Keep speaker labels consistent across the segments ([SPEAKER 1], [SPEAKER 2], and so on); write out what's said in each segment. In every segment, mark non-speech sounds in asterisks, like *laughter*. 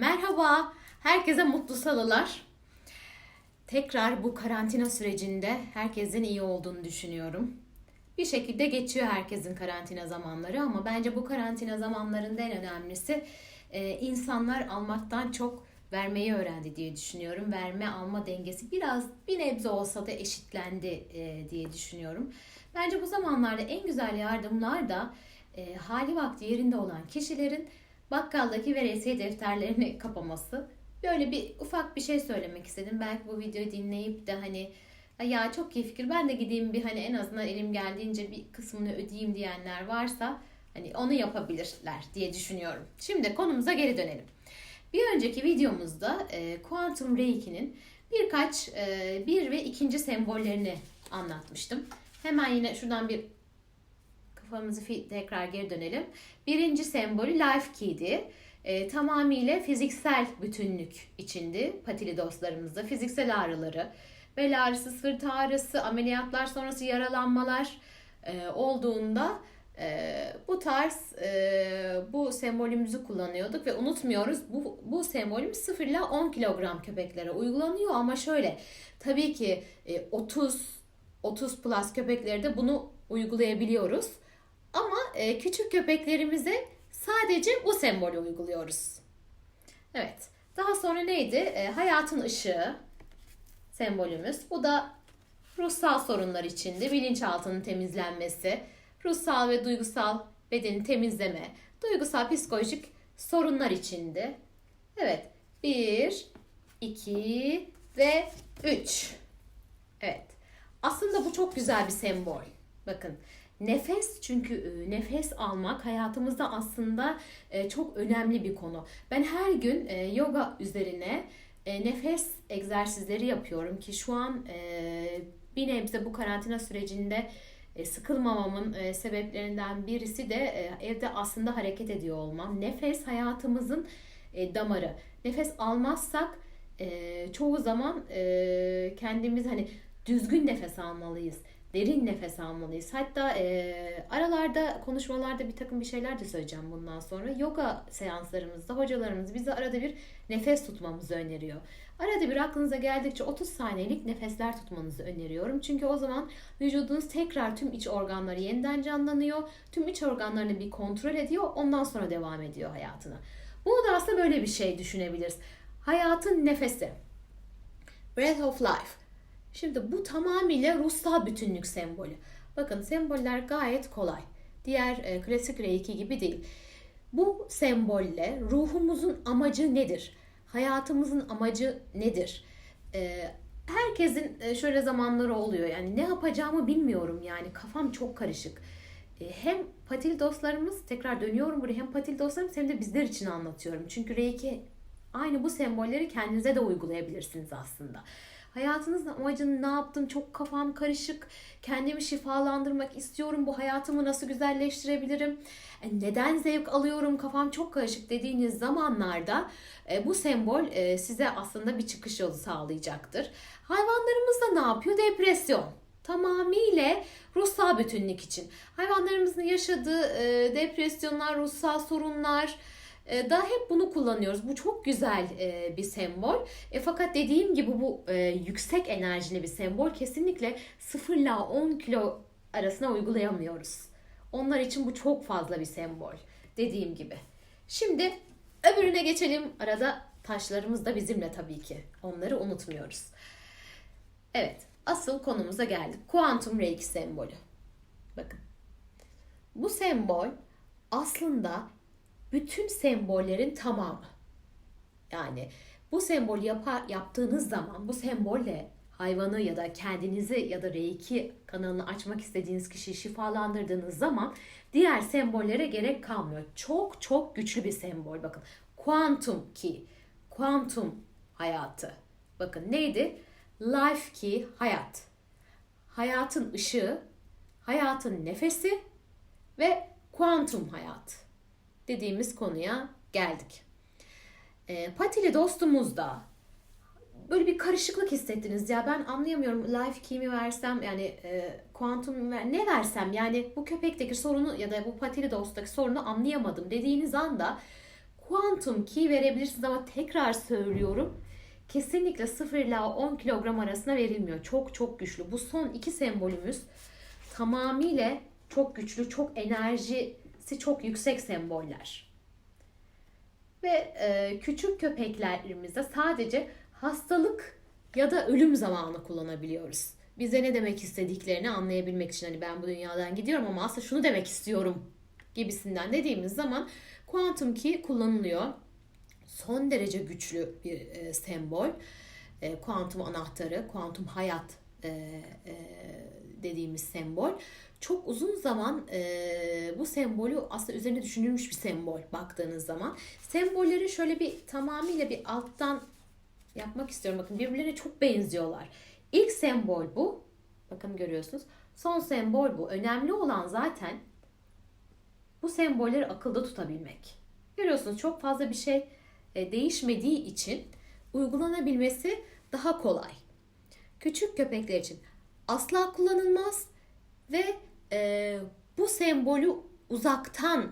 [SPEAKER 1] Merhaba, herkese mutlu salılar. Tekrar bu karantina sürecinde herkesin iyi olduğunu düşünüyorum. Bir şekilde geçiyor herkesin karantina zamanları ama bence bu karantina zamanlarında en önemlisi e, insanlar almaktan çok vermeyi öğrendi diye düşünüyorum. Verme alma dengesi biraz bir nebze olsa da eşitlendi e, diye düşünüyorum. Bence bu zamanlarda en güzel yardımlar da e, hali vakti yerinde olan kişilerin bakkaldaki veresiye defterlerini *laughs* kapaması. Böyle bir ufak bir şey söylemek istedim. Belki bu videoyu dinleyip de hani "Ay ya çok iyi fikir ben de gideyim bir hani en azından elim geldiğince bir kısmını ödeyeyim diyenler varsa hani onu yapabilirler diye düşünüyorum. Şimdi konumuza geri dönelim. Bir önceki videomuzda e, Quantum Reiki'nin birkaç e, bir ve ikinci sembollerini anlatmıştım. Hemen yine şuradan bir kafamızı tekrar geri dönelim. Birinci sembolü Life Key'di. E, tamamıyla fiziksel bütünlük içindi patili dostlarımızda. Fiziksel ağrıları, bel ağrısı, sırt ağrısı, ameliyatlar sonrası yaralanmalar e, olduğunda e, bu tarz e, bu sembolümüzü kullanıyorduk ve unutmuyoruz bu, bu sembolümüz 0 ile 10 kilogram köpeklere uygulanıyor ama şöyle tabii ki e, 30 30 plus köpeklere de bunu uygulayabiliyoruz. Ama e, küçük köpeklerimize sadece bu sembolü uyguluyoruz. Evet. Daha sonra neydi? E, hayatın ışığı sembolümüz. Bu da ruhsal sorunlar içindi. Bilinçaltının temizlenmesi, ruhsal ve duygusal bedeni temizleme, duygusal psikolojik sorunlar içindi. Evet. Bir, iki ve üç. Evet. Aslında bu çok güzel bir sembol. Bakın nefes çünkü e, nefes almak hayatımızda aslında e, çok önemli bir konu. Ben her gün e, yoga üzerine nefes egzersizleri yapıyorum ki şu an bir nebze bu karantina sürecinde sıkılmamamın sebeplerinden birisi de evde aslında hareket ediyor olmam. Nefes hayatımızın damarı. Nefes almazsak çoğu zaman kendimiz hani düzgün nefes almalıyız. Derin nefes almalıyız. Hatta e, aralarda konuşmalarda bir takım bir şeyler de söyleyeceğim bundan sonra. Yoga seanslarımızda hocalarımız bize arada bir nefes tutmamızı öneriyor. Arada bir aklınıza geldikçe 30 saniyelik nefesler tutmanızı öneriyorum. Çünkü o zaman vücudunuz tekrar tüm iç organları yeniden canlanıyor. Tüm iç organlarını bir kontrol ediyor. Ondan sonra devam ediyor hayatına. Bunu da aslında böyle bir şey düşünebiliriz. Hayatın nefesi. Breath of life. Şimdi bu tamamıyla ruhsal bütünlük sembolü. Bakın semboller gayet kolay. Diğer e, klasik reiki gibi değil. Bu sembolle ruhumuzun amacı nedir? Hayatımızın amacı nedir? E, herkesin e, şöyle zamanları oluyor. Yani ne yapacağımı bilmiyorum yani kafam çok karışık. E, hem patil dostlarımız tekrar dönüyorum buraya hem patil dostlarımız hem de bizler için anlatıyorum. Çünkü reiki aynı bu sembolleri kendinize de uygulayabilirsiniz aslında. Hayatınızın amacını ne yaptım çok kafam karışık. Kendimi şifalandırmak istiyorum. Bu hayatımı nasıl güzelleştirebilirim? E, Neden zevk alıyorum? Kafam çok karışık dediğiniz zamanlarda e, bu sembol e, size aslında bir çıkış yolu sağlayacaktır. Hayvanlarımız da ne yapıyor? Depresyon tamamıyla ruhsal bütünlük için. Hayvanlarımızın yaşadığı depresyonlar, ruhsal sorunlar, e, da hep bunu kullanıyoruz. Bu çok güzel e, bir sembol. E, fakat dediğim gibi bu e, yüksek enerjili bir sembol. Kesinlikle 0 ile 10 kilo arasına uygulayamıyoruz. Onlar için bu çok fazla bir sembol. Dediğim gibi. Şimdi öbürüne geçelim. Arada taşlarımız da bizimle tabii ki. Onları unutmuyoruz. Evet, asıl konumuza geldik. Kuantum Reiki sembolü. Bakın. Bu sembol aslında bütün sembollerin tamamı. Yani bu sembol yapar, yaptığınız zaman bu sembolle hayvanı ya da kendinizi ya da Reiki kanalını açmak istediğiniz kişiyi şifalandırdığınız zaman diğer sembollere gerek kalmıyor. Çok çok güçlü bir sembol. Bakın kuantum key, kuantum hayatı. Bakın neydi? Life key hayat. Hayatın ışığı, hayatın nefesi ve kuantum hayat dediğimiz konuya geldik. E, Patili dostumuz da böyle bir karışıklık hissettiniz ya ben anlayamıyorum life key mi versem yani e, kuantum ne versem yani bu köpekteki sorunu ya da bu patili dosttaki sorunu anlayamadım dediğiniz anda Quantum key verebilirsiniz ama tekrar söylüyorum. Kesinlikle 0 ila 10 kilogram arasına verilmiyor. Çok çok güçlü. Bu son iki sembolümüz tamamıyla çok güçlü, çok enerjisi çok yüksek semboller. Ve e, küçük köpeklerimizde sadece hastalık ya da ölüm zamanı kullanabiliyoruz. Bize ne demek istediklerini anlayabilmek için hani ben bu dünyadan gidiyorum ama aslında şunu demek istiyorum gibisinden dediğimiz zaman quantum key kullanılıyor. Son derece güçlü bir e, sembol. E, kuantum anahtarı, kuantum hayat e, e, dediğimiz sembol. Çok uzun zaman e, bu sembolü aslında üzerine düşünülmüş bir sembol baktığınız zaman. Sembolleri şöyle bir tamamıyla bir alttan yapmak istiyorum. Bakın birbirlerine çok benziyorlar. İlk sembol bu. Bakın görüyorsunuz. Son sembol bu. Önemli olan zaten bu sembolleri akılda tutabilmek. Görüyorsunuz çok fazla bir şey e, değişmediği için uygulanabilmesi daha kolay. Küçük köpekler için asla kullanılmaz ve e, bu sembolü uzaktan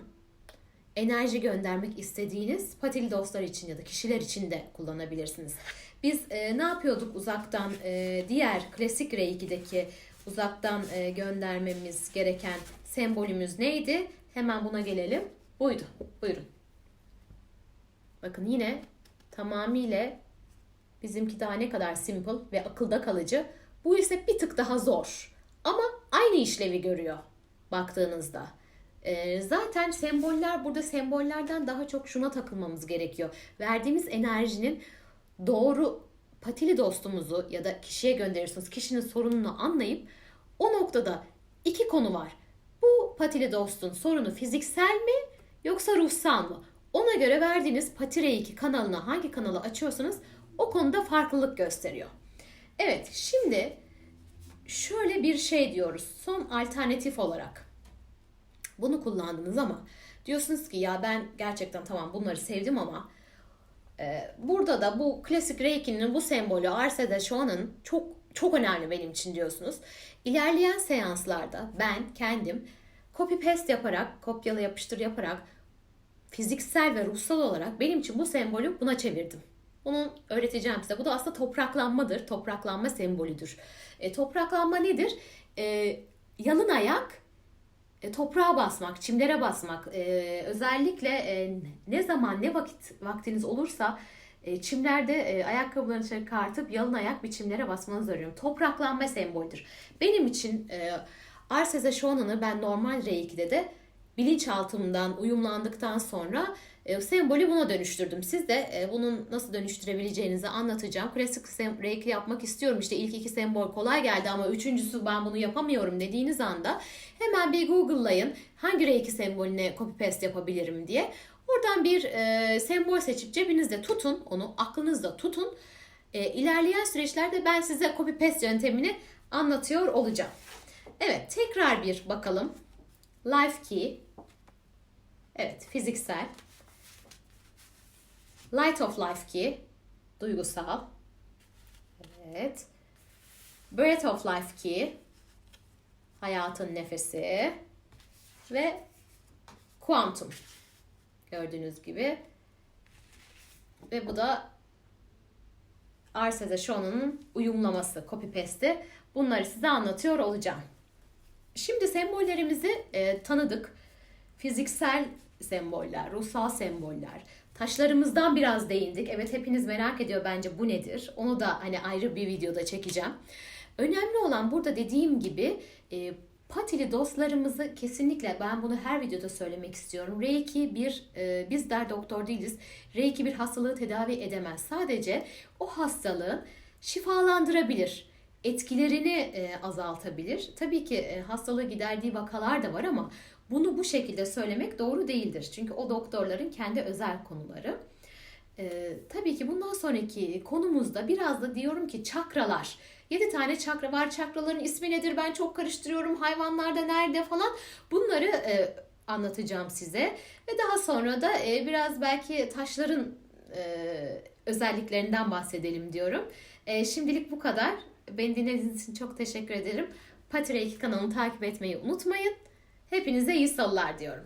[SPEAKER 1] enerji göndermek istediğiniz patili dostlar için ya da kişiler için de kullanabilirsiniz. Biz e, ne yapıyorduk uzaktan e, diğer klasik R2'deki uzaktan e, göndermemiz gereken sembolümüz neydi? Hemen buna gelelim. Buydu. Buyurun. Bakın yine tamamıyla bizimki daha ne kadar simple ve akılda kalıcı. Bu ise bir tık daha zor. Ama aynı işlevi görüyor baktığınızda. Ee, zaten semboller burada sembollerden daha çok şuna takılmamız gerekiyor. Verdiğimiz enerjinin doğru patili dostumuzu ya da kişiye gönderirsiniz kişinin sorununu anlayıp o noktada iki konu var. Bu patili dostun sorunu fiziksel mi yoksa ruhsal mı? Ona göre verdiğiniz Patire 2 kanalına hangi kanalı açıyorsanız o konuda farklılık gösteriyor. Evet şimdi şöyle bir şey diyoruz son alternatif olarak. Bunu kullandınız ama diyorsunuz ki ya ben gerçekten tamam bunları sevdim ama e, burada da bu klasik Reiki'nin bu sembolü Arse Shoan'ın çok çok önemli benim için diyorsunuz. İlerleyen seanslarda ben kendim copy paste yaparak, kopyala yapıştır yaparak fiziksel ve ruhsal olarak benim için bu sembolü buna çevirdim. Bunu öğreteceğim size. Bu da aslında topraklanmadır. Topraklanma sembolüdür. E, topraklanma nedir? E, yalın ayak e, toprağa basmak, çimlere basmak. E, özellikle e, ne zaman ne vakit vaktiniz olursa e, çimlerde e, ayakkabılarını çıkartıp yalın ayak bir çimlere basmanızı öneriyorum. Topraklanma sembolüdür. Benim için e, Arseze Shonan'ı ben normal R2'de de bilinçaltımdan uyumlandıktan sonra e, sembolü buna dönüştürdüm. Siz de e, bunun nasıl dönüştürebileceğinizi anlatacağım. Klasik reiki yapmak istiyorum. İşte ilk iki sembol kolay geldi ama üçüncüsü ben bunu yapamıyorum dediğiniz anda hemen bir Google'layın. Hangi reiki sembolüne copy paste yapabilirim diye. Oradan bir e, sembol seçip cebinizde tutun. Onu aklınızda tutun. E, ilerleyen süreçlerde ben size copy paste yöntemini anlatıyor olacağım. Evet tekrar bir bakalım. Life key. Evet fiziksel. Light of life key. Duygusal. Evet. Breath of life key. Hayatın nefesi. Ve quantum. Gördüğünüz gibi. Ve bu da Arsede Shona'nın uyumlaması, copy paste'i. Bunları size anlatıyor olacağım. Şimdi sembollerimizi e, tanıdık. Fiziksel semboller, ruhsal semboller. Taşlarımızdan biraz değindik. Evet hepiniz merak ediyor bence bu nedir? Onu da hani ayrı bir videoda çekeceğim. Önemli olan burada dediğim gibi e, patili dostlarımızı kesinlikle ben bunu her videoda söylemek istiyorum. Reiki bir e, bizler doktor değiliz. Reiki bir hastalığı tedavi edemez. Sadece o hastalığı şifalandırabilir etkilerini e, azaltabilir. Tabii ki e, hastalığı giderdiği vakalar da var ama bunu bu şekilde söylemek doğru değildir. Çünkü o doktorların kendi özel konuları. E, tabii ki bundan sonraki konumuzda biraz da diyorum ki çakralar. 7 tane çakra var. Çakraların ismi nedir? Ben çok karıştırıyorum. Hayvanlarda nerede falan. Bunları e, anlatacağım size. Ve daha sonra da e, biraz belki taşların e, özelliklerinden bahsedelim diyorum. E, şimdilik bu kadar. Beni dinlediğiniz için çok teşekkür ederim. Patire 2 kanalını takip etmeyi unutmayın. Hepinize iyi salılar diyorum.